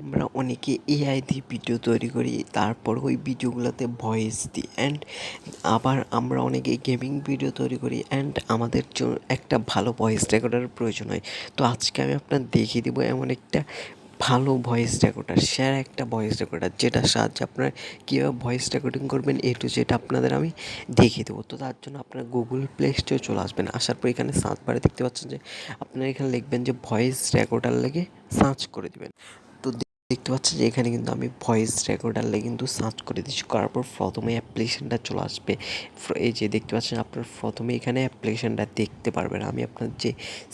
আমরা অনেকে এআই দিয়ে ভিডিও তৈরি করি, তারপর ওই ভিডিওগুলোতে ভয়েস দিই অ্যান্ড আবার আমরা অনেকে গেমিং ভিডিও তৈরি করি অ্যান্ড আমাদের জন্য একটা ভালো ভয়েস রেকর্ডারের প্রয়োজন হয়। তো আজকে আমি আপনার দেখিয়ে দেবো এমন একটা ভালো ভয়েস রেকর্ডার সেরা একটা ভয়েস রেকর্ডার যেটার সাহায্যে আপনারা কীভাবে ভয়েস রেকর্ডিং করবেন এ টু জেড আপনাদের আমি দেখিয়ে দেবো। তো তার জন্য আপনার গুগল প্লে স্টোরে চলে আসবেন, আসার পর এখানে সার্চ বারে দেখতে পাচ্ছেন যে আপনারা এখানে লিখবেন যে ভয়েস রেকর্ডার লেগে সার্চ করে দেবেন। দেখতে পাচ্ছেন যে এখানে কিন্তু আমি ভয়েস রেকর্ডারলে কিন্তু সার্চ করে দিচ্ছি করার পর প্রথমে অ্যাপ্লিকেশানটা চলে আসবে। এই যে দেখতে পাচ্ছেন আপনার প্রথমে এখানে অ্যাপ্লিকেশানটা দেখতে পারবেন। আমি আপনার যে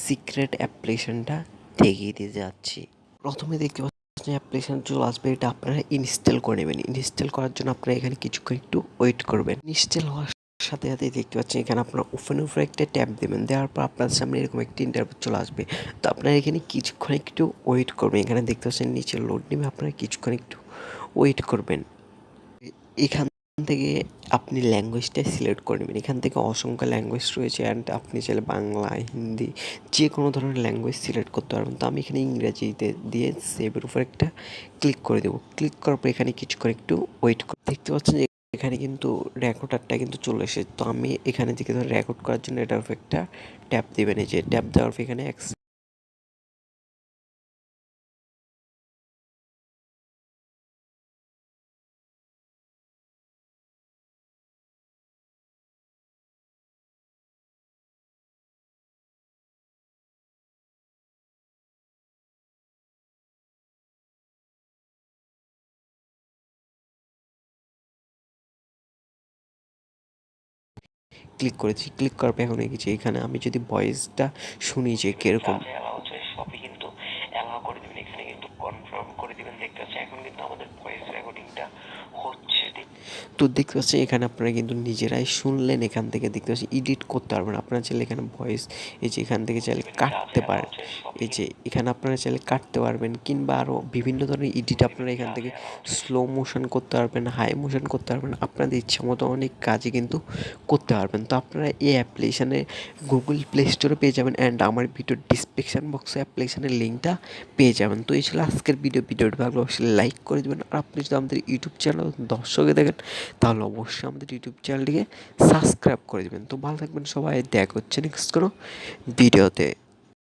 সিক্রেট অ্যাপ্লিকেশানটা দেখিয়ে দিয়ে যাচ্ছি। প্রথমে দেখতে পাচ্ছেন অ্যাপ্লিকেশান চলে আসবে। এটা আপনারা ইনস্টল করে নেবেন। ইনস্টল করার জন্য আপনারা এখানে কিছুক্ষণ একটু ওয়েট করবেন। ইনস্টল হওয়ার সাথে সাথে দেখতে পাচ্ছেন, এখানে আপনার ওপেন উপরে একটা ট্যাপ দেবেন, দেওয়ার পর আপনার সামনে এরকম একটি ইন্টারভিউ চলে আসবে। তো আপনারা এখানে কিছুক্ষণ একটু ওয়েট করবেন, এখানে দেখতে পাচ্ছেন নিচে লোড নেবে আপনারা কিছুক্ষণ একটু ওয়েট করবেন। এখান থেকে আপনি ল্যাঙ্গুয়েজটা সিলেক্ট করে নেবেন, এখান থেকে অসংখ্য ল্যাঙ্গুয়েজ রয়েছে অ্যান্ড আপনি চাইলে বাংলা, হিন্দি যে কোনো ধরনের ল্যাঙ্গুয়েজ সিলেক্ট করতে পারবেন। তো আমি এখানে ইংরেজিতে দিয়ে সেভের উপর একটা ক্লিক করে দেবো। ক্লিক করার পর এখানে কিছুক্ষণ একটু ওয়েট দেখতে পাচ্ছেন এখানে কিন্তু রেকর্ডারটা কিন্তু চলে এসেছে। তো আমি এখানে থেকে ধর রেকর্ড করার জন্য এটার উপর একটা ট্যাপ দেবেন। এই যে ট্যাপ দেওয়ার পর এখানে ক্লিক করেছি ক্লিক করার পর এখন গেছি এখানে আমি যদি ভয়েসটা শুনি যে কীরকম। সবই কিন্তু অ্যালাউ করে দেবেন। এখানে কিন্তু কনফার্ম করে দেবেন দেখতে পাচ্ছেন এখন কিন্তু আমাদের ভয়েস রেকর্ডিংটা হচ্ছে। তো দেখতে পাচ্ছেন এখানে আপনারা কিন্তু নিজেরাই শুনলেন এখান থেকে দেখতে পাচ্ছেন এডিট করতে পারবেন। আপনারা চাইলে এখানে ভয়েস এই যে এখান থেকে চাইলে কাটতে পারেন। এই যে এখানে আপনারা চাইলে কাটতে পারবেন কিংবা আরও বিভিন্ন ধরনের এডিট আপনারা এখান থেকে স্লো মোশন করতে পারবেন হাই মোশন করতে পারবেন। আপনাদের ইচ্ছা মতো অনেক কাজই কিন্তু করতে পারবেন। তো আপনারা এই অ্যাপ্লিকেশানে গুগল প্লে স্টোরে পেয়ে যাবেন অ্যান্ড আমার ভিডিও ডিসক্রিপশান বক্সে অ্যাপ্লিকেশানের লিঙ্কটা পেয়ে যাবেন। তো এই ছিল আজকের ভিডিও ভিডিওটি ভালো অবশ্যই লাইক করে দেবেন। আর আপনি যদি আমাদের ইউটিউব চ্যানেল দর্শকে দেখেন, তাহলে অবশ্যই আমাদের ইউটিউব চ্যানেলটিকে সাবস্ক্রাইব করে দেবেন। তো ভালো থাকবেন সবাই। দেখা হচ্ছে নেক্সট কোনো ভিডিওতে